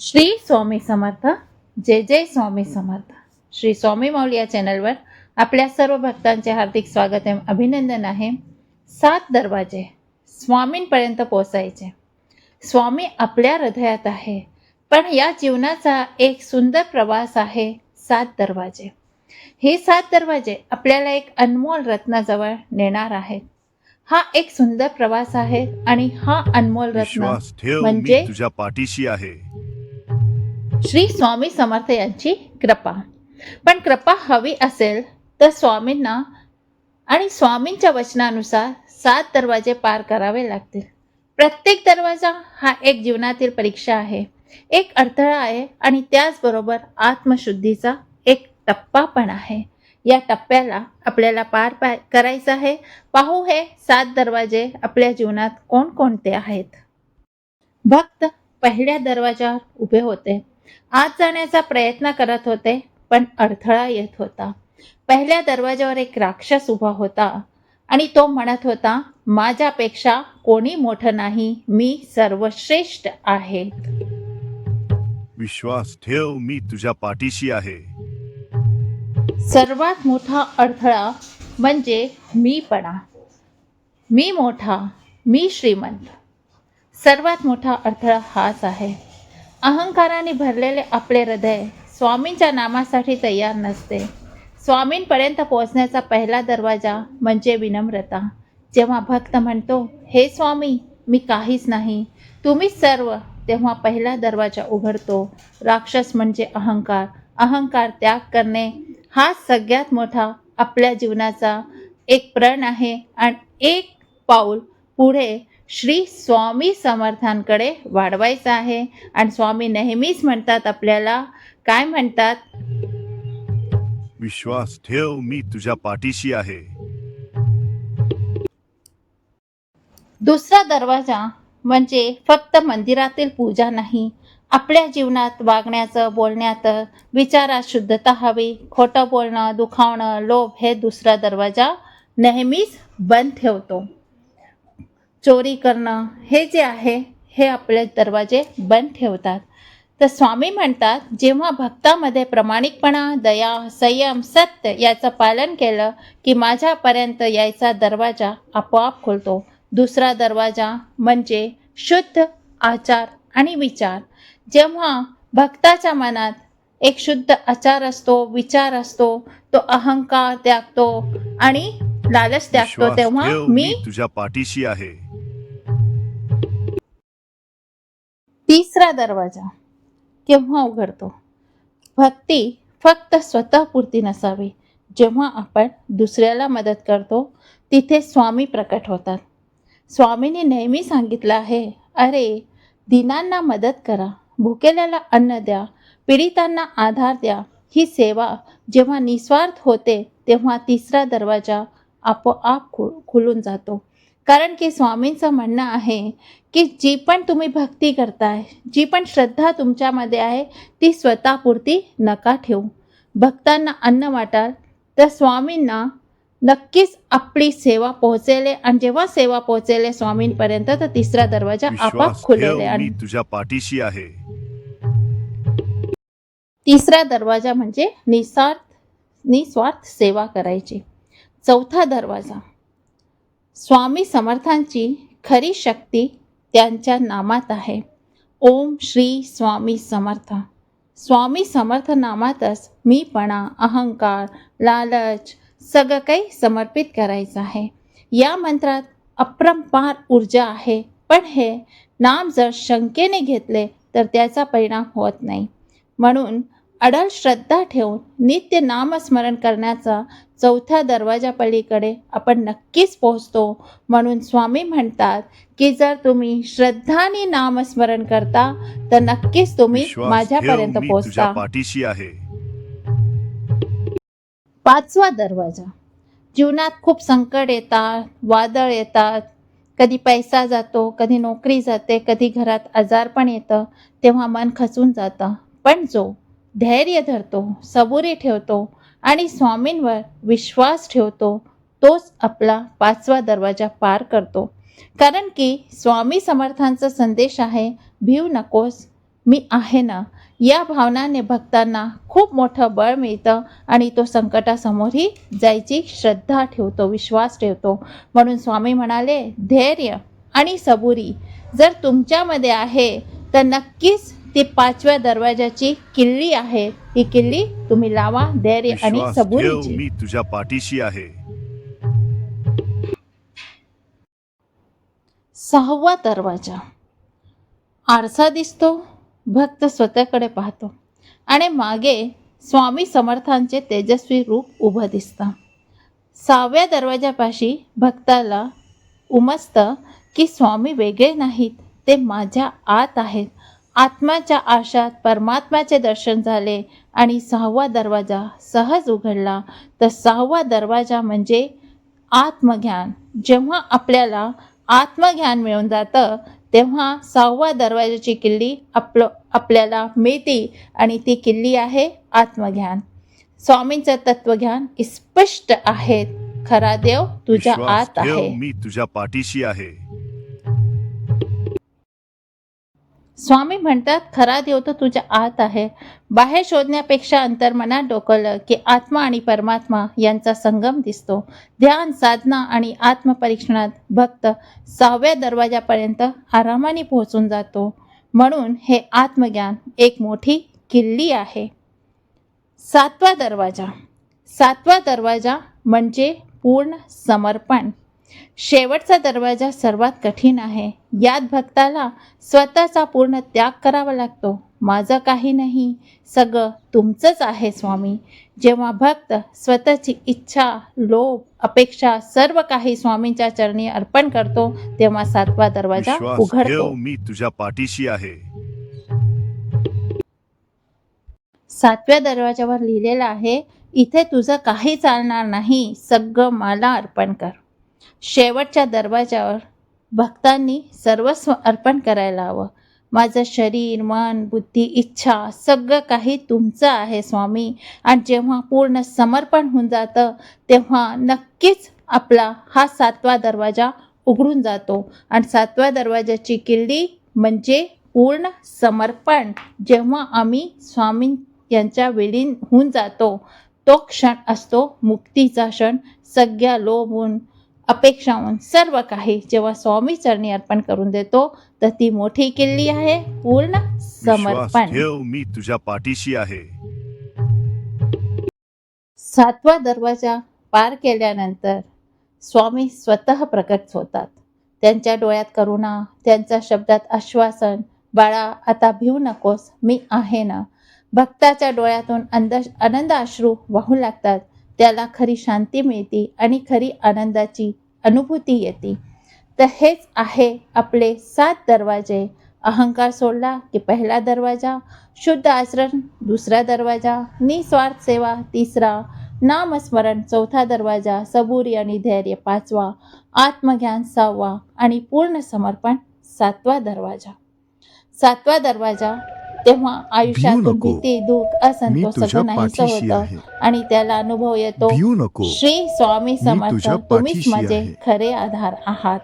श्री स्वामी समर्थ जय जय स्वामी समर्थ. श्री स्वामी माऊली या चॅनलवर आपल्या सर्व भक्तांचे हार्दिक स्वागत आहे अभिनंदन आहे. सात दरवाजे स्वामींपर्यंत पोचायचे स्वामी आपल्या हृदयात आहे पण या जीवनाचा एक सुंदर प्रवास आहे सात दरवाजे. हे सात दरवाजे आपल्याला एक अनमोल रत्नाजवळ नेणार आहेत. हा एक सुंदर प्रवास आहे आणि हा अनमोल रत्न म्हणजे तुझ्या पाठीशी आहे. श्री स्वामी समर्थ यांची कृपा. पण कृपा हवी असेल तर स्वामींना आणि स्वामींच्या वचनानुसार सात दरवाजे पार करावे लागतील. प्रत्येक दरवाजा हा एक जीवनातील परीक्षा आहे. एक अडथळा आहे आणि त्याचबरोबर आत्मशुद्धीचा एक टप्पा पण आहे. या टप्प्याला आपल्याला पार पा करायचं आहे. पाहू हे सात दरवाजे आपल्या जीवनात कोणकोणते आहेत? भक्त पहिल्या दरवाजावर उभे होते. आत जाण्याचा प्रयत्न करत होते पण अडथळा येत होता. पहिल्या दरवाजावर एक राक्षस उभा होता आणि तो म्हणत होता माझ्यापेक्षा कोणी मोठं नाही मी सर्वश्रेष्ठ आहे. विश्वास ठेव मी तुझ्या पाठीशी आहे. सर्वात मोठा अडथळा म्हणजे मीपणा मी मोठा मी श्रीमंत. सर्वात मोठा अडथळा हाच आहे. अहंकाराने भरलेले आपले हृदय स्वामींच्या नामासाठी तयार नसते. स्वामींपर्यंत पोहोचण्याचा पहिला दरवाजा म्हणजे विनम्रता. जेव्हा भक्त म्हणतो हे स्वामी मी काहीच नाही. तुम्ही सर्व. तेव्हा पहिला दरवाजा उघडतो. राक्षस म्हणजे अहंकार. अहंकार त्याग करणे हा सगळ्यात मोठा आपल्या जीवनाचा एक प्रण आहे आणि एक पाऊल पुढे श्री स्वामी समर्थांकडे वाढवायचं आहे. आणि स्वामी नेहमीच म्हणतात आपल्याला काय म्हणतात? विश्वास ठेव मी तुझ्या पाठीशी आहे. दुसरा दरवाजा म्हणजे फक्त मंदिरातील पूजा नाही. आपल्या जीवनात वागण्याचं बोलण्याचं विचारात शुद्धता हवी. खोटं बोलणं दुखावणं लोभ हे दुसरा दरवाजा नेहमीच बंद ठेवतो. चोरी करणं हे जे आहे हे आपले दरवाजे बंद ठेवतात. तर स्वामी म्हणतात जेव्हा भक्तामध्ये प्रामाणिकपणा दया संयम सत्य याचं पालन केलं की माझ्यापर्यंत यायचा दरवाजा आपोआप खुलतो. दुसरा दरवाजा म्हणजे शुद्ध आचार आणि विचार. जेव्हा भक्ताच्या मनात एक शुद्ध आचार असतो विचार असतो तो अहंकार त्यागतो आणि लालच त्यागतो तेव्हा मी तुझ्या पाठीशी आहे. तिसरा दरवाजा केव्हा उघडतो? भक्ती फक्त स्वतःपुरती नसावी. जेव्हा आपण दुसऱ्याला मदत करतो तिथे स्वामी प्रकट होतात. स्वामीने नेहमी सांगितलं आहे अरे दिनांना मदत करा भुकेल्याला अन्न द्या पीडितांना आधार द्या. ही सेवा जेव्हा निस्वार्थ होते तेव्हा तिसरा दरवाजा आपोआप खु खुलून जातो. कारण की स्वामींचं म्हणणं आहे की जी पण तुम्ही भक्ती करताय जी पण श्रद्धा तुमच्यामध्ये आहे ती स्वतःपुरती नका ठेवू. भक्तांना अन्न वाटाल तर स्वामींना नक्कीच आपली सेवा पोहोचेले आणि जेव्हा सेवा पोहोचेले स्वामींपर्यंत तर तिसरा दरवाजा आपाप खुलेले आणि तुझ्या पाठीशी आहे. तिसरा दरवाजा म्हणजे निस्वार्थ निस्वार्थ सेवा करायची. चौथा दरवाजा. स्वामी समर्थांची खरी शक्ती त्यांच्या नामात आहे. ओम श्री स्वामी समर्थ. स्वामी समर्थ नामातच मीपणा अहंकार लालच सगळं काही समर्पित करायचं आहे. या मंत्रात अप्रंपार ऊर्जा आहे पण हे नाम जर शंकेने घेतले तर त्याचा परिणाम होत नाही. म्हणून अडल श्रद्धा ठेवून नित्य नामस्मरण करण्याचा चौथ्या दरवाजा पलीकडे आपण नक्कीच पोहोचतो. म्हणून स्वामी म्हणतात की जर तुम्ही श्रद्धाने नामस्मरण करता तर नक्कीच तुम्ही माझ्यापर्यंत पोहोचता. पाठीशी आहे. पाचवा दरवाजा. जीवनात खूप संकट येतात वादळ येतात. कधी पैसा जातो कधी नोकरी जाते कधी घरात आजारपण येतं तेव्हा मन खचून जातं. पण जो धैर्य धरतो सबुरी ठेवतो आणि स्वामींवर विश्वास ठेवतो तोच आपला पाचवा दरवाजा पार करतो. कारण की स्वामी समर्थांचा संदेश आहे भिव नकोस मी आहे ना? या भावनाने भक्तांना खूप मोठं बळ मिळतं आणि तो संकटासमोरही जायची श्रद्धा ठेवतो विश्वास ठेवतो. म्हणून स्वामी म्हणाले धैर्य आणि सबुरी जर तुमच्यामध्ये आहे तर नक्कीच ती पाचव्या दरवाजाची किल्ली आहे. ही किल्ली तुम्ही लावा धैर्य आणि विश्वास ठेव सबुरीची मी तुझ्या पाठीशी आहे. सहावा दरवाजा. आरसा दिसतो भक्त स्वतःकडे पाहतो. आणि मागे स्वामी समर्थांचे तेजस्वी रूप उभं दिसतं. सहाव्या दरवाजापाशी भक्ताला उमजतं की स्वामी वेगळे नाहीत ते माझ्या आत आहेत. आत्म्याच्या आशात परमात्म्याचे दर्शन झाले आणि सहावा दरवाजा सहज उघडला. तर सहावा दरवाजा म्हणजे आत्मज्ञान. जेव्हा आपल्याला आत्मज्ञान मिळून जातं तेव्हा सहावा दरवाजाची किल्ली आपलं आपल्याला मिळते आणि ती किल्ली आहे आत्मज्ञान. स्वामींचं तत्वज्ञान स्पष्ट आहे. खरा देव तुझ्या आत आहे. मी तुझ्या पाठीशी आहे. स्वामी म्हणतात खरा देव तर तुझ्या आत आहे. बाहेर शोधण्यापेक्षा अंतर्मनात डोकलं की आत्मा आणि परमात्मा यांचा संगम दिसतो. ध्यान साधना आणि आत्मपरीक्षणात भक्त सहाव्या दरवाजापर्यंत आरामाने पोहोचून जातो. म्हणून हे आत्मज्ञान एक मोठी किल्ली आहे. सातवा दरवाजा. सातवा दरवाजा म्हणजे पूर्ण समर्पण. शेवटचा दरवाजा सर्वात कठीण आहे. यात भक्ताला स्वतःचा पूर्ण त्याग करावा लागतो. माझं काही नाही. सगळं तुमचंच आहे स्वामी. जेव्हा भक्त स्वतःची इच्छा लोभ अपेक्षा सर्व काही स्वामींच्या चरणी अर्पण करतो तेव्हा सातवा दरवाजा उघडतो. मी तुझ्या पाठीशी आहे. सातव्या दरवाजावर लिहिलेलं आहे इथे तुझं काही चालणार नाही. सगळं मला अर्पण कर. शेवटच्या दरवाजावर भक्तांनी सर्वस्व अर्पण करायला हवं. माझं शरीर मन बुद्धी इच्छा सगळं काही तुमचं आहे स्वामी. आणि जेव्हा पूर्ण समर्पण होऊन जातं तेव्हा नक्कीच आपला हा सातवा दरवाजा उघडून जातो. आणि सातव्या दरवाजाची किल्ली म्हणजे पूर्ण समर्पण. जेव्हा आम्ही स्वामी यांच्या विलीन होऊन जातो तो क्षण असतो मुक्तीचा क्षण. सगळ्या लोभून अपेक्षाहून सर्व काही जेव्हा स्वामी चरणी अर्पण करून देतो तर ती मोठी किल्ली आहे पूर्ण समर्पण. ठेव मी तुझ्या पाठीशी आहे. सातवा दरवाजा पार केल्यानंतर स्वामी स्वतः प्रकट होतात. त्यांच्या डोळ्यात करुणा त्यांच्या शब्दात आश्वासन बाळा आता भिवू नकोस मी आहे ना. भक्ताच्या डोळ्यातून अंद आनंद अश्रू वाहू लागतात. त्याला खरी शांती मिळते आणि खरी आनंदाची अनुभूती येते. तर हेच आहे आपले सात दरवाजे. अहंकार सोडला की पहिला दरवाजा शुद्ध आचरण दुसरा दरवाजा निस्वार्थ सेवा तिसरा नामस्मरण चौथा दरवाजा सबुरी आणि धैर्य पाचवा आत्मज्ञान सहावा आणि पूर्ण समर्पण सातवा दरवाजा. सातवा दरवाजा तेव्हा आयुष्यातून नको. भीती दुःख असंतोष तुझ्या सगळं नाहीसं पाठीशी होतं. आहे. आणि त्याला अनुभव येतो. श्री स्वामी समर्थ तुम्हीच माझे. खरे आधार आहात.